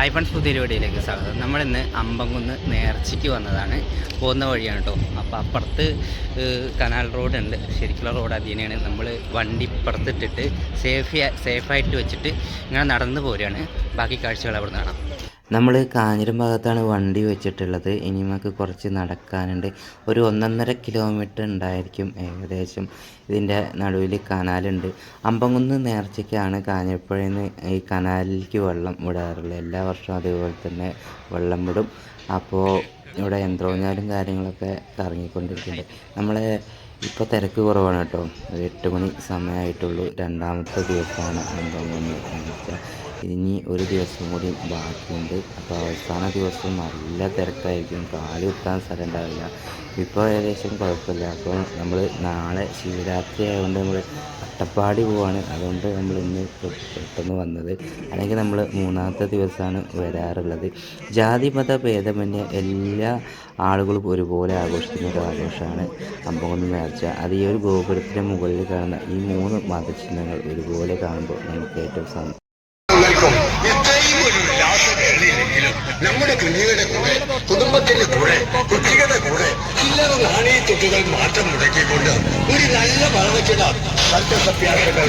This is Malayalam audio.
ഹായ് ഫ്രണ്ട്സ് പുതിയ വീഡിയോയിലേക്ക് സ്വാഗതം. നമ്മളിന്ന് അമ്പങ്കുന്ന് നേർച്ചയ്ക്ക് വന്നതാണ്. പോകുന്ന വഴിയാണ് കേട്ടോ അപ്പോൾ അപ്പുറത്ത് കനാൽ റോഡുണ്ട് ശരിക്കുള്ള റോഡ് അധീനയാണ് നമ്മൾ വണ്ടി ഇപ്പുറത്തിട്ടിട്ട് സേഫ് സേഫായിട്ട് വെച്ചിട്ട് ഇങ്ങനെ നടന്നു പോരുകയാണ്. ബാക്കി കാഴ്ചകൾ അവിടെ നിന്ന് നമ്മൾ കാഞ്ഞിരം ഭാഗത്താണ് വണ്ടി വെച്ചിട്ടുള്ളത്. ഇനി നമുക്ക് കുറച്ച് നടക്കാനുണ്ട്. ഒരു ഒന്നൊന്നര കിലോമീറ്റർ ഉണ്ടായിരിക്കും ഏകദേശം ഇതിന്റെ നടുവിൽ കനാലുണ്ട്. അമ്പങ്കുന്ന് നേർച്ചയ്ക്കാണ് കാഞ്ഞിരപ്പുഴയിൽ നിന്ന് ഈ കനാലിലേക്ക് വെള്ളം വിടാറുള്ളത്. എല്ലാ വർഷവും അതേപോലെ തന്നെ വെള്ളം വിടും. അപ്പോൾ ഇവിടെ യന്ത്രോഞ്ഞാലും കാര്യങ്ങളൊക്കെ കറങ്ങിക്കൊണ്ടിരിക്കുന്നുണ്ട്. നമ്മളെ ഇപ്പോൾ തിരക്ക് കുറവാണ് കേട്ടോ. ഒരു എട്ട് മണി സമയമായിട്ടുള്ളൂ. രണ്ടാമത്തെ ദിവസമാണ് അമ്പങ്കുന്ന് ഇനി ഒരു ദിവസം കൂടി ബാക്കിയുണ്ട്. അപ്പോൾ അവസാന ദിവസം നല്ല തിരക്കായിരിക്കും. കാൽ കുത്താൻ സ്ഥലം ഉണ്ടാവില്ല. ഇപ്പോൾ ഏകദേശം കുഴപ്പമില്ല. അപ്പോൾ നമ്മൾ നാളെ ശിവരാത്രി ആയതുകൊണ്ട് നമ്മൾ അട്ടപ്പാടി പോവാണ്. അതുകൊണ്ട് നമ്മൾ ഇന്ന് പെട്ടെന്ന് വന്നത്. അല്ലെങ്കിൽ നമ്മൾ മൂന്നാമത്തെ ദിവസമാണ് വരാറുള്ളത്. ജാതി മത ഭേദമന്യേ എല്ലാ ആളുകളും ഒരുപോലെ ആഘോഷിക്കുന്ന ഒരു ആഘോഷമാണ് അമ്പകുന്ന് നേർച്ച അത് ഈ ഒരു ഗോപുരത്തിന്റെ മുകളിൽ കാണുന്ന ഈ മൂന്ന് മതചിഹ്നങ്ങൾ ഒരുപോലെ കാണുമ്പോൾ നമുക്ക് ഏറ്റവും നിൽക്കും ഇത്രയും ഒരു ഉല്ലാസം കയറിയില്ലെങ്കിലും നമ്മുടെ കുഞ്ഞുങ്ങളുടെ കൂടെ കുടുംബത്തിന്റെ കൂടെ കുട്ടികളുടെ കൂടെ ചില്ലറ നാണയത്തുട്ടുകൾ മാത്രം മുടക്കിക്കൊണ്ട് ഒരു നല്ല ഭരണത്തില സത്യസത്യാഗ്രഹങ്ങൾ